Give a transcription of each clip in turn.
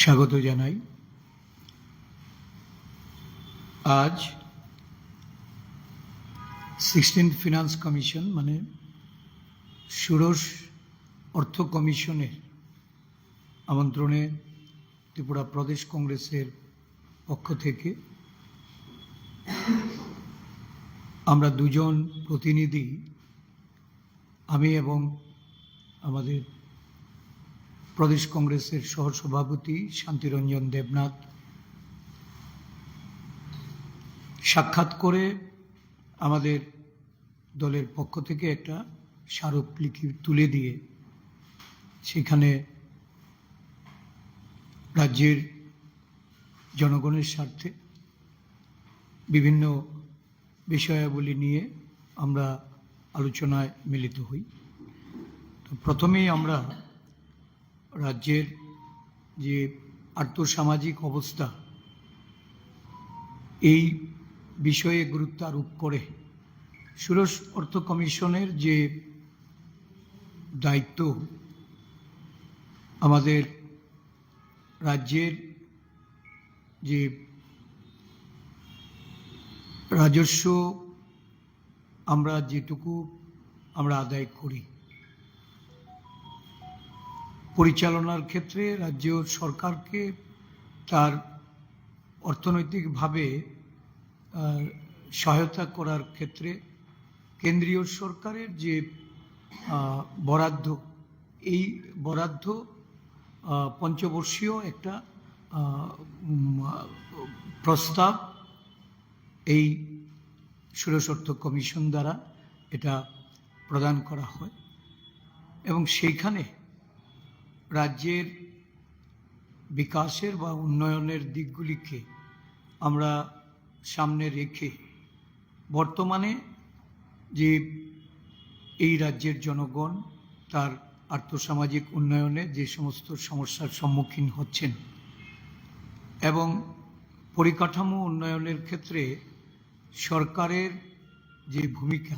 স্বাগত জানাই। আজ সিক্সটিন ফিনান্স কমিশন মানে ষোড়শ অর্থ কমিশনের আমন্ত্রণে ত্রিপুরা প্রদেশ কংগ্রেসের পক্ষ থেকে আমরা দুজন প্রতিনিধি, আমি এবং আমাদের প্রদেশ কংগ্রেসের সহসভাপতি শান্তিরঞ্জন দেবনাথ। সাক্ষাৎ করে আমাদের দলের পক্ষ থেকে একটা স্মারকলিপি তুলে দিয়ে সেখানে রাজ্যের জনগণের স্বার্থে বিভিন্ন বিষয়াবলী নিয়ে আমরা আলোচনায় মিলিত হই। তো প্রথমেই আমরা রাজ্যের যে আর্থসামাজিক অবস্থা, এই বিষয়ে গুরুত্ব আরোপ করে। ষোড়শ অর্থ কমিশনের যে দায়িত্ব, আমাদের রাজ্যের যে রাজস্ব আমরা যেটুকু আমরা আদায় করি পরিচালনার ক্ষেত্রে রাজ্য সরকারকে তার অর্থনৈতিকভাবে সহায়তা করার ক্ষেত্রে কেন্দ্রীয় সরকারের যে বরাদ্দ, এই বরাদ্দ পঞ্চবর্ষীয় একটা প্রস্তাব এই অর্থ কমিশন দ্বারা এটা প্রদান করা হয় এবং সেইখানে রাজ্যের বিকাশের বা উন্নয়নের দিকগুলিকে আমরা সামনে রেখে বর্তমানে যে এই রাজ্যের জনগণ তার আর্থসামাজিক উন্নয়নে যে সমস্ত সমস্যার সম্মুখীন হচ্ছেন এবং পরিকাঠামো উন্নয়নের ক্ষেত্রে সরকারের যে ভূমিকা,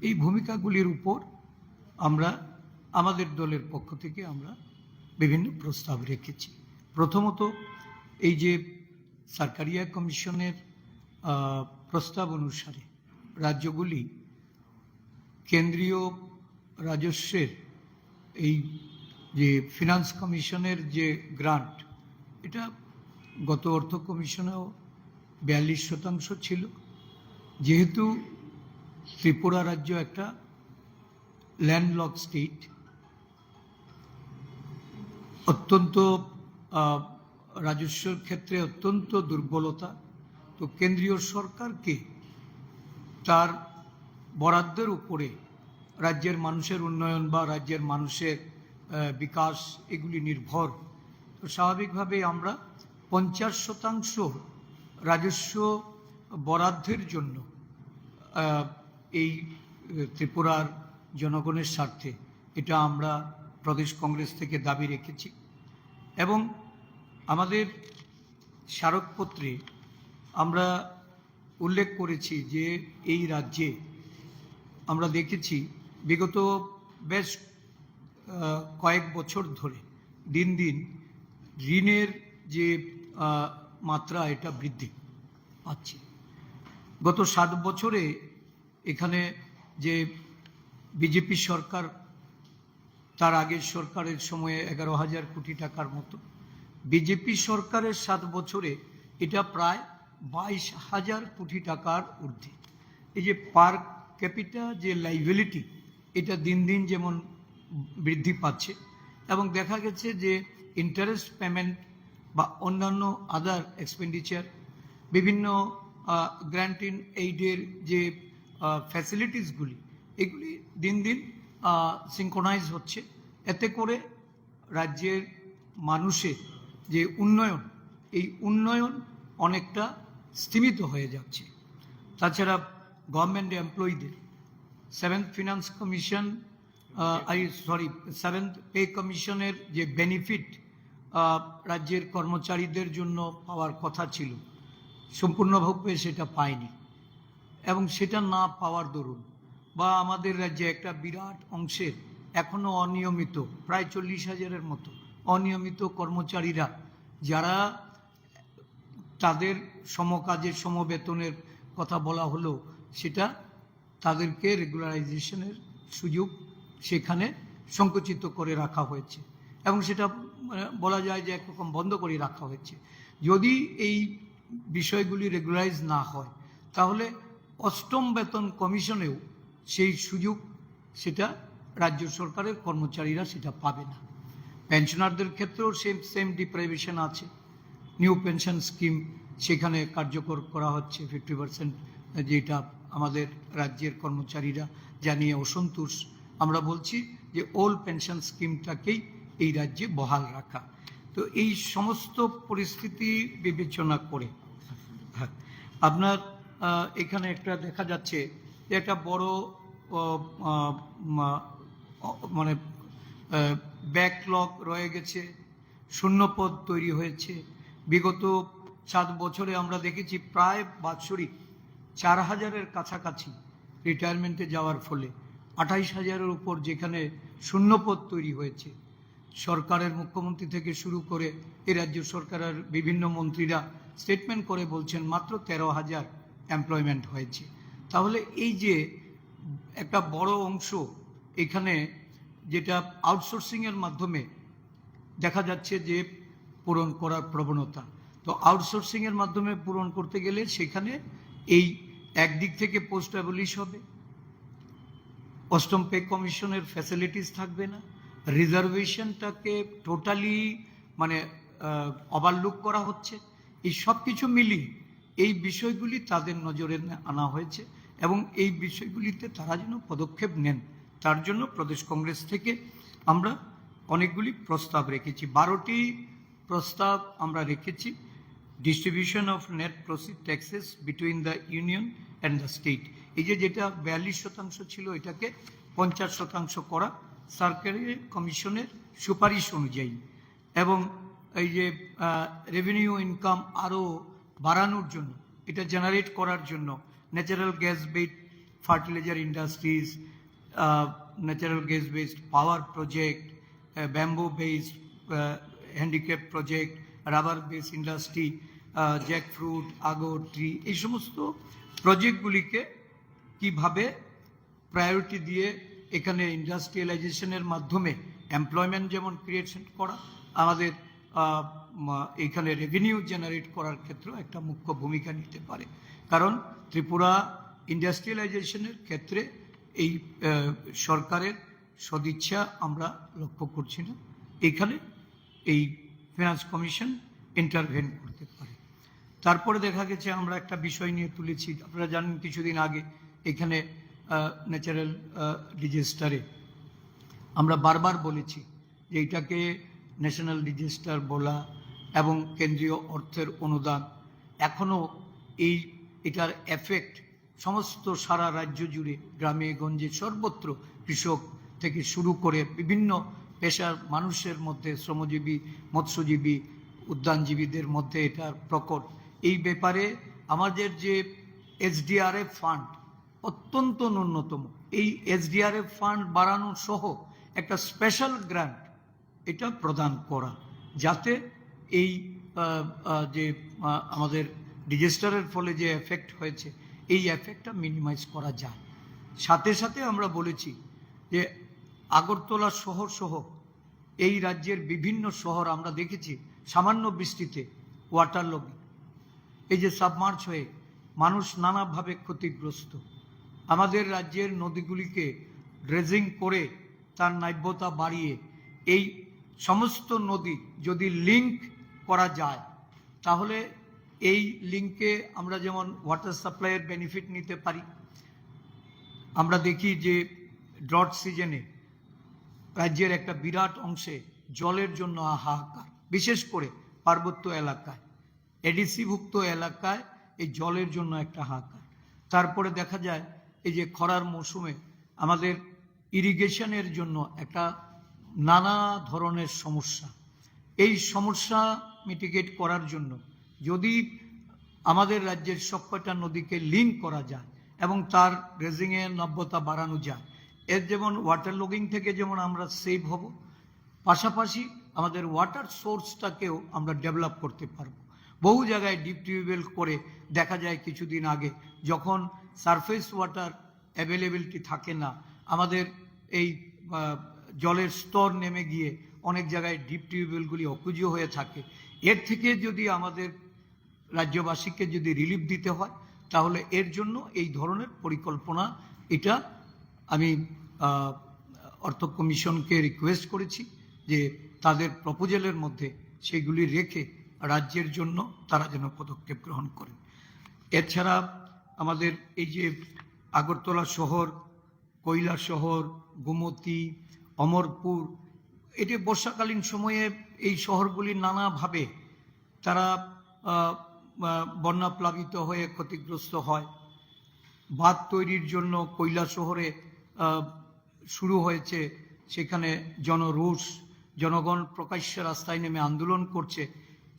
এই ভূমিকাগুলির উপর আমরা আমাদের দলের পক্ষ থেকে আমরা বিভিন্ন প্রস্তাব রেখেছি। প্রথমত এই যে সরকারিয়া কমিশনের প্রস্তাব অনুসারে রাজ্যগুলি কেন্দ্রীয় রাজস্বের এই যে ফিনান্স কমিশনের যে গ্রান্ট, এটা গত অর্থ কমিশনেও বিয়াল্লিশ শতাংশ ছিল। যেহেতু ত্রিপুরা রাজ্য একটা ল্যান্ডলক স্টেট অত্যন্ত রাজস্বের ক্ষেত্রে অত্যন্ত দুর্বলতা। তো কেন্দ্রীয় সরকারকে তার বরাদ্দের উপরে রাজ্যের মানুষের উন্নয়ন বা রাজ্যের মানুষের বিকাশ এগুলি নির্ভর। তো স্বাভাবিকভাবে আমরা পঞ্চাশ শতাংশ রাজস্ব বরাদ্দের জন্য এই ত্রিপুরার জনগণের স্বার্থে এটা আমরা প্রদেশ কংগ্রেস থেকে দাবি রেখেছি এবং আমাদের স্মারকপত্রে আমরা উল্লেখ করেছি যে এই রাজ্যে আমরা দেখেছি বিগত বেশ কয়েক বছর ধরে দিন দিন ঋণের যে মাত্রা এটা বৃদ্ধি পাচ্ছে। গত সাত বছরে এখানে যে বিজেপি সরকার তার আগের সরকারের সময়ে এগারো হাজার কোটি টাকার মতো। বিজেপি সরকারের সাত বছরে এটা প্রায় বাইশ হাজার কোটি টাকার ঊর্ধ্বে। এই যে পার ক্যাপিটা, যে লাইবিলিটি এটা দিন দিন যেমন বৃদ্ধি পাচ্ছে এবং দেখা গেছে যে ইন্টারেস্ট পেমেন্ট বা অন্যান্য আদার এক্সপেন্ডিচার বিভিন্ন গ্র্যান্ট ইন এইডের যে ফ্যাসিলিটিসগুলি এগুলি দিন দিন সিঙ্কোনাইজ হচ্ছে। এতে করে রাজ্যের মানুষের যে উন্নয়ন, এই উন্নয়ন অনেকটা স্তীমিত হয়ে যাচ্ছে। তাছাড়া government এমপ্লয়ীদের seventh finance commission I sorry seventh pay কমিশনের যে বেনিফিট রাজ্যের কর্মচারীদের জন্য পাওয়ার কথা ছিল, সম্পূর্ণভাবে সেটা পায়নি। এবং সেটা না পাওয়ার দরুন বা আমাদের রাজ্যে একটা বিরাট অংশের এখনও অনিয়মিত, প্রায় চল্লিশ হাজারের মতো অনিয়মিত কর্মচারীরা যারা তাদের সমকাজের, সমবেতনের কথা বলা হলো, সেটা তাদেরকে রেগুলারাইজেশনের সুযোগ সেখানে সংকুচিত করে রাখা হয়েছে। এবং সেটা মানে বলা যায় যে একরকম বন্ধ করে রাখা হয়েছে। যদি এই বিষয়গুলি রেগুলারাইজ না হয়, তাহলে অষ্টম বেতন কমিশনেও সেই সুযোগ সেটা রাজ্য সরকারের কর্মচারীরা সেটা পাবে না। পেনশনারদের ক্ষেত্রেও সেম সেম ডিপ্রাইভেশন আছে। নিউ পেনশন স্কিম সেখানে কার্যকর করা হচ্ছে। ফিফটি পার্সেন্ট যেটা আমাদের রাজ্যের কর্মচারীরা জানিয়ে অসন্তোষ। আমরা বলছি যে ওল্ড পেনশন স্কিমটাকেই এই রাজ্যে বহাল রাখা। তো এই সমস্ত পরিস্থিতি বিবেচনা করে হ্যাঁ, আপনার এখানে একটা দেখা যাচ্ছে একটা বড় মানে ব্যাকলগ রয়ে গেছে, শূন্যপদ তৈরি হয়েছে। বিগত সাত বছরে আমরা দেখেছি প্রায় বাৎসরিক চার হাজারের কাছাকাছি রিটায়ারমেন্টে যাওয়ার ফলে আঠাইশ হাজারের উপর যেখানে শূন্যপদ তৈরি হয়েছে, সরকারের মুখ্যমন্ত্রী থেকে শুরু করে এ রাজ্য সরকারের বিভিন্ন মন্ত্রীরা স্টেটমেন্ট করে বলছেন মাত্র তেরো হাজার এমপ্লয়মেন্ট হয়েছে। তাহলে এই যে একটা বড় অংশ এখানে যেটা আউটসোর্সিংয়ের মাধ্যমে দেখা যাচ্ছে যে পূরণ করার প্রবণতা, তো আউটসোর্সিংয়ের মাধ্যমে পূরণ করতে গেলে সেখানে এই একদিক থেকে পোস্ট অ্যাবলিশ হবে। অষ্টম পে কমিশনের ফ্যাসিলিটিস থাকবে না। রিজার্ভেশনটাকে টোটালি মানে ওভারলুক করা হচ্ছে। এই সব কিছু মিলিয়ে এই বিষয়গুলি তাদের নজরে আনা হয়েছে এবং এই বিষয়গুলিতে তারা যেন পদক্ষেপ নেন। তার জন্য প্রদেশ কংগ্রেস থেকে আমরা অনেকগুলি প্রস্তাব রেখেছি। বারোটি প্রস্তাব আমরা রেখেছি। Distribution of net proceed taxes between the union and the state এই যে যেটা বিয়াল্লিশ শতাংশ ছিল, এটাকে পঞ্চাশ শতাংশ করা সরকারি কমিশনের সুপারিশ অনুযায়ী। এবং এই যে রেভিনিউ ইনকাম আরও বাড়ানোর জন্য, এটা জেনারেট করার জন্য natural gas based fertilizer industries natural gas based power project bamboo based handicap project rubber base industry jackfruit আগর ট্রি এই সমস্ত প্রজেক্টগুলিকে কীভাবে প্রায়োরিটি দিয়ে এখানে ইন্ডাস্ট্রিয়ালাইজেশনের মাধ্যমে এমপ্লয়মেন্ট যেমন ক্রিয়েশন করা, আমাদের এখানে রেভিনিউ জেনারেট করার ক্ষেত্রেও একটা মুখ্য ভূমিকা নিতে পারে। কারণ ত্রিপুরা ইন্ডাস্ট্রিয়ালাইজেশনের ক্ষেত্রে এই সরকারের সদিচ্ছা আমরা লক্ষ্য করছি না। এখানে এই ফিনান্স কমিশন ইন্টারভেন করতে পারে। তারপরে দেখা গেছে, আমরা একটা বিষয় নিয়ে তুলেছি। আপনারা জানেন, কিছুদিন আগে এখানে ন্যাচারাল ডিজাস্টারে আমরা বারবার বলেছি যে এটাকে ন্যাশনাল ডিজাস্টার বলা এবং কেন্দ্রীয় অর্থের অনুদান। এখনও এই, এটার এফেক্ট সমস্ত সারা রাজ্য জুড়ে গ্রামে গঞ্জে সর্বত্র কৃষক থেকে শুরু করে বিভিন্ন পেশার মানুষের মধ্যে, শ্রমজীবী, মৎস্যজীবী, উদ্যানজীবীদের মধ্যে এটার প্রকট। এই ব্যাপারে আমাদের যে এসডিআরএফ ফান্ড অত্যন্ত ন্যূনতম। এই এসডিআরএফ ফান্ড বাড়ানো সহ একটা স্পেশাল গ্রান্ট এটা প্রদান করা। যাতে এই যে আমাদের ডিজাস্টারের ফলে যে এফেক্ট হয়েছে, এই এফেক্টটা মিনিমাইজ করা যায়। সাথে সাথে আমরা বলেছি যে, আগরতলা শহর সহ এই রাজ্যের বিভিন্ন শহর আমরা দেখেছি, সামান্য বৃষ্টিতে ওয়াটার লগিং এই যে সাবমার্চ হয়ে মানুষ নানাভাবে ক্ষতিগ্রস্ত। আমাদের রাজ্যের নদীগুলিকে ড্রেজিং করে তার নাব্যতা বাড়িয়ে এই সমস্ত নদী যদি লিঙ্ক করা যায়। তাহলে এই লিঙ্কে আমরা যেমন ওয়াটার সাপ্লাইয়ের বেনিফিট নিতে পারি, আমরা দেখি যে ড্রট সিজনে রাজ্যের একটা বিরাট অংশে জলের জন্য হাহাকার, বিশেষ করে পার্বত্য এলাকায়, এডিসিভুক্ত এলাকায় এই জলের জন্য একটা হাহাকার। তারপরে দেখা যায় এই যে খরার মৌসুমে আমাদের ইরিগেশনের জন্য একটা নানা ধরনের সমস্যা। এই সমস্যা মিটিগেট করার জন্য, যদি আমাদের রাজ্যের সবকটা নদীকে লিঙ্ক করা যায় এবং তার রেজিংয়ের নব্যতা বাড়ানো যায়, এর যেমন ওয়াটার লগিং থেকে যেমন আমরা সেভ হব, পাশাপাশি আমাদের ওয়াটার সোর্সটাকেও আমরা ডেভেলপ করতে পারব। বহু জায়গায় ডিপ টিউবওয়েল করে দেখা যায় কিছুদিন আগে, যখন সারফেস ওয়াটার অ্যাভেলেবিলিটি থাকে না, আমাদের এই জলের স্তর নেমে গিয়ে অনেক জায়গায় ডিপ টিউবওয়েলগুলি অকুজ হয়ে থাকে। এর থেকে যদি আমাদের রাজ্যবাসীকে যদি রিলিফ দিতে হয়, তাহলে এর জন্য এই ধরনের পরিকল্পনা এটা আমি অর্থ কমিশনকে রিকোয়েস্ট করেছি যে তাদের প্রপোজালের মধ্যে সেগুলি রেখে রাজ্যের জন্য তারা যেন পদক্ষেপ গ্রহণ করেন। এছাড়া আমাদের এই যে আগরতলা শহর কৈলা শহর, গোমতী, অমরপুর এটি বর্ষাকালীন সময়ে এই শহরগুলি নানাভাবে তারা বন্যা প্লাবিত হয়ে ক্ষতিগ্রস্ত হয়। বাঁধ তৈরির জন্য কৈলা শহরে শুরু হয়েছে। সেখানে জনরোষ, জনগণ প্রকাশ্যে রাস্তায় নেমে আন্দোলন করছে।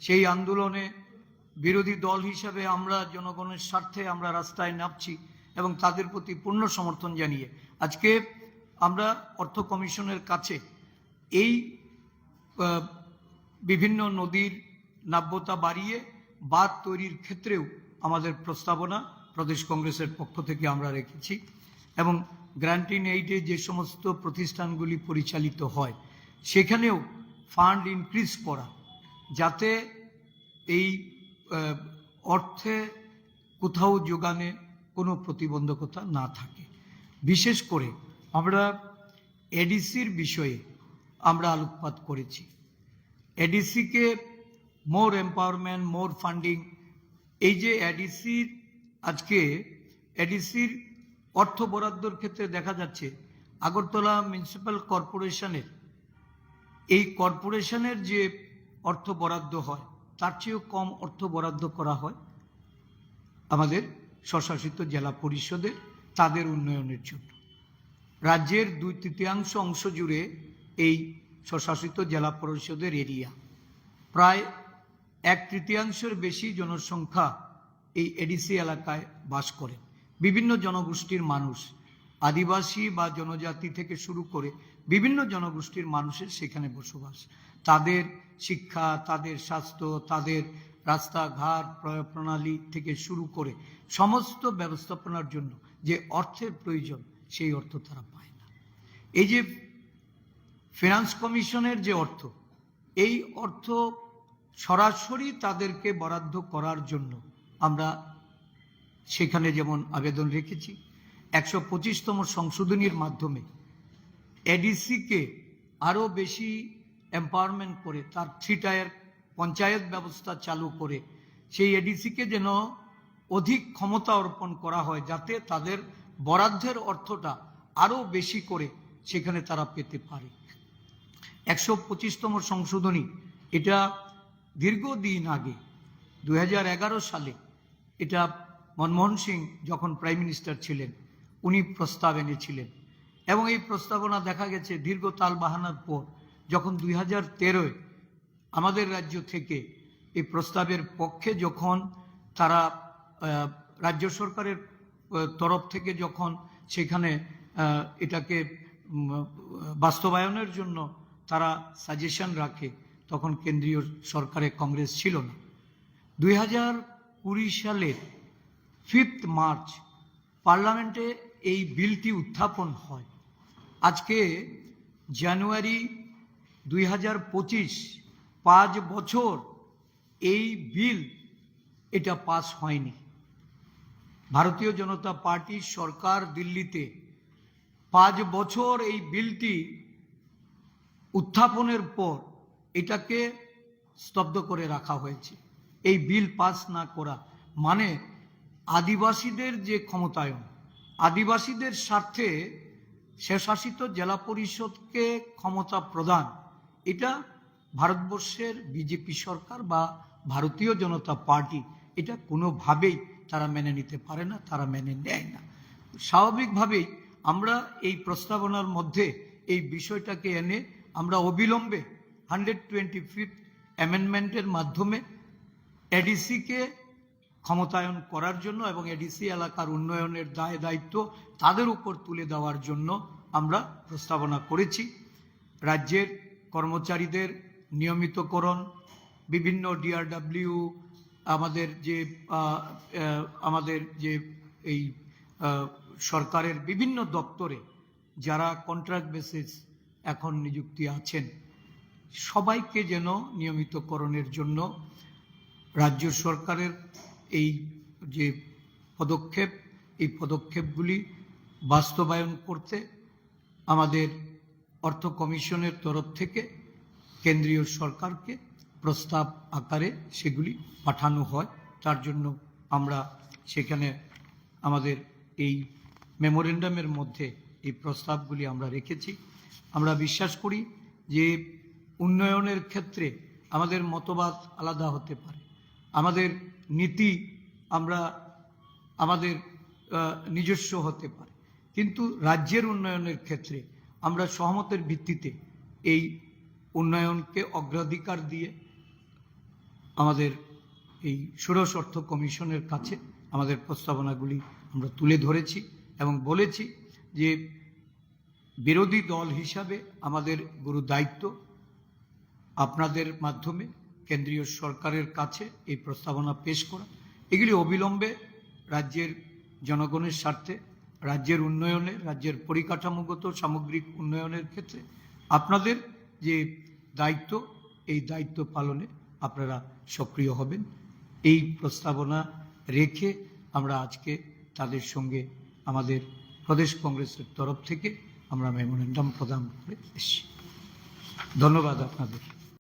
সেই আন্দোলনে বিরোধী দল হিসাবে আমরা জনগণের স্বার্থে আমরা রাস্তায় নামছি এবং তাদের প্রতি পূর্ণ সমর্থন জানিয়ে আজকে আমরা অর্থ কমিশনের কাছে এই বিভিন্ন নদীর নাব্যতা বাড়িয়ে বাঁধ তৈরির ক্ষেত্রেও আমাদের প্রস্তাবনা প্রদেশ কংগ্রেসের পক্ষ থেকে আমরা রেখেছি এবং গ্রান্টিন এইডে যে সমস্ত প্রতিষ্ঠানগুলি পরিচালিত হয়, সেখানেও ফান্ড ইনক্রিজ করা যাতে এই অর্থে কোথাও যোগানে কোনো প্রতিবন্ধকতা না থাকে। বিশেষ করে আমরা এডিসির বিষয়ে আমরা আলোকপাত করেছি। এডিসিকে মোর এম্পাওয়ারমেন্ট মোর ফান্ডিং এই যে এডিসির আজকে এডিসির অর্থ বরাদ্দর ক্ষেত্রে দেখা যাচ্ছে, আগরতলা মিউনিসিপ্যাল কর্পোরেশনের এই কর্পোরেশনের যে অর্থ বরাদ্দ হয়, তার চেয়েও কম অর্থ বরাদ্দ করা হয় আমাদের স্বশাসিত জেলা পরিষদের, তাদের উন্নয়নের জন্য। রাজ্যের দুই তৃতীয়াংশ অংশ জুড়ে এই স্বশাসিত জেলা পরিষদের এরিয়া। প্রায় এক তৃতীয়াংশের বেশি জনসংখ্যা এই এডিসি এলাকায় বাস করে। বিভিন্ন জনগোষ্ঠীর মানুষ, আদিবাসী বা জনজাতি থেকে শুরু করে বিভিন্ন জনগোষ্ঠীর মানুষের সেখানে বসবাস। তাদের শিক্ষা, তাদের স্বাস্থ্য, তাদের রাস্তাঘাট প্রণালী থেকে শুরু করে সমস্ত ব্যবস্থাপনার জন্য যে অর্থের প্রয়োজন সেই অর্থ তারা পায় না। এই যে ফিনান্স কমিশনের যে অর্থ, এই অর্থ সরাসরি তাদেরকে বরাদ্দ করার জন্য আমরা সেখানে যেমন আবেদন রেখেছি, একশো পঁচিশতম সংশোধনীর মাধ্যমে এডিসিকে আরও বেশি এম্পাওয়ারমেন্ট করে, তার থ্রি টায়ার পঞ্চায়েত ব্যবস্থা চালু করে সেই এডিসিকে যেন অধিক ক্ষমতা অর্পণ করা হয়, যাতে তাদের বরাদ্দের অর্থটা আরও বেশি করে সেখানে তারা পেতে পারে। একশো পঁচিশতম সংশোধনী। এটা দীর্ঘদিন আগে দু হাজার এগারো সালে, এটা মনমোহন সিং যখন প্রাইম মিনিস্টার ছিলেন, উনি প্রস্তাব এনেছিলেন। এবং এই প্রস্তাবনা দেখা গেছে দীর্ঘ তাল বাহানার পর, যখন দুই হাজার তেরোয় আমাদের রাজ্য থেকে এই প্রস্তাবের পক্ষে যখন তারা রাজ্য সরকারের তরফ থেকে যখন সেখানে এটাকে বাস্তবায়নের জন্য তারা সাজেশন রাখে, তখন কেন্দ্রীয় সরকারে কংগ্রেস ছিল না। দুই হাজার কুড়ি সালের ফিফথ মার্চ পার্লামেন্টে এই বিলটি উত্থাপন হয়। আজকে জানুয়ারি দুই হাজার পঁচিশ, পাঁচ বছর এই বিল এটা পাস হয়নি। ভারতীয় জনতা পার্টির সরকার দিল্লিতে পাঁচ বছর এই বিলটি উত্থাপনের পর এটাকে স্তব্ধ করে রাখা হয়েছে। এই বিল পাস না করা মানে আদিবাসীদের যে ক্ষমতায়ন, আদিবাসীদের স্বার্থে স্বশাসিত জেলা পরিষদকে ক্ষমতা প্রদান, এটা ভারতবর্ষের বিজেপি সরকার বা ভারতীয় জনতা পার্টি, এটা কোনোভাবেই তারা মেনে নিতে পারে না, তারা মেনে নেয় না। স্বাভাবিকভাবেই আমরা এই প্রস্তাবনার মধ্যে এই বিষয়টাকে এনে আমরা অবিলম্বে হান্ড্রেড টোয়েন্টি ফিফথ অ্যামেন্ডমেন্টের মাধ্যমে এডিসিকে ক্ষমতায়ন করার জন্য এবং এডিসি এলাকার উন্নয়নের দায় দায়িত্ব তাদের উপর তুলে দেওয়ার জন্য আমরা প্রস্তাবনা করেছি। রাজ্যের কর্মচারীদের নিয়মিতকরণ, বিভিন্ন ডিআরডাব্লিউ, আমাদের যে আমাদের যে এই সরকারের বিভিন্ন দপ্তরে যারা কন্ট্রাক্ট বেসিস এখন নিযুক্তি আছেন। সবাইকে যেন নিয়মিতকরণের জন্য রাজ্য সরকারের এই যে পদক্ষেপ, এই পদক্ষেপগুলি বাস্তবায়ন করতে আমাদের অর্থ কমিশনের তরফ থেকে কেন্দ্রীয় সরকারকে প্রস্তাব আকারে সেগুলি পাঠানো হয়। তার জন্য আমরা সেখানে আমাদের এই মেমোরেন্ডামের মধ্যে এই প্রস্তাবগুলি আমরা রেখেছি। আমরা বিশ্বাস করি যে উন্নয়নের ক্ষেত্রে আমাদের মতবাদ আলাদা হতে পারে। আমাদের নীতি আমরা, আমাদের নিজস্ব হতে পারে। কিন্তু রাজ্যের উন্নয়নের ক্ষেত্রে আমরা সহমতের ভিত্তিতে এই উন্নয়নকে অগ্রাধিকার দিয়ে আমাদের এই ষোড়শ অর্থ কমিশনের কাছে আমাদের প্রস্তাবনাগুলি আমরা তুলে ধরেছি এবং বলেছি যে বিরোধী দল হিসাবে আমাদের গুরু দায়িত্ব আপনাদের মাধ্যমে, কেন্দ্রীয় সরকারের কাছে এই প্রস্তাবনা পেশ করা। এগুলি অবিলম্বে রাজ্যের জনগণের স্বার্থে, রাজ্যের উন্নয়নে, রাজ্যের পরিকাঠামোগত সামগ্রিক উন্নয়নের ক্ষেত্রে আপনাদের যে দায়িত্ব, এই দায়িত্ব পালনে আপনারা সক্রিয় হবেন। এই প্রস্তাবনা রেখে আমরা আজকে তাদের সঙ্গে আমাদের প্রদেশ কংগ্রেসের তরফ থেকে আমরা মেমোরেন্ডাম প্রদান করে এসেছি। ধন্যবাদ আপনাদের।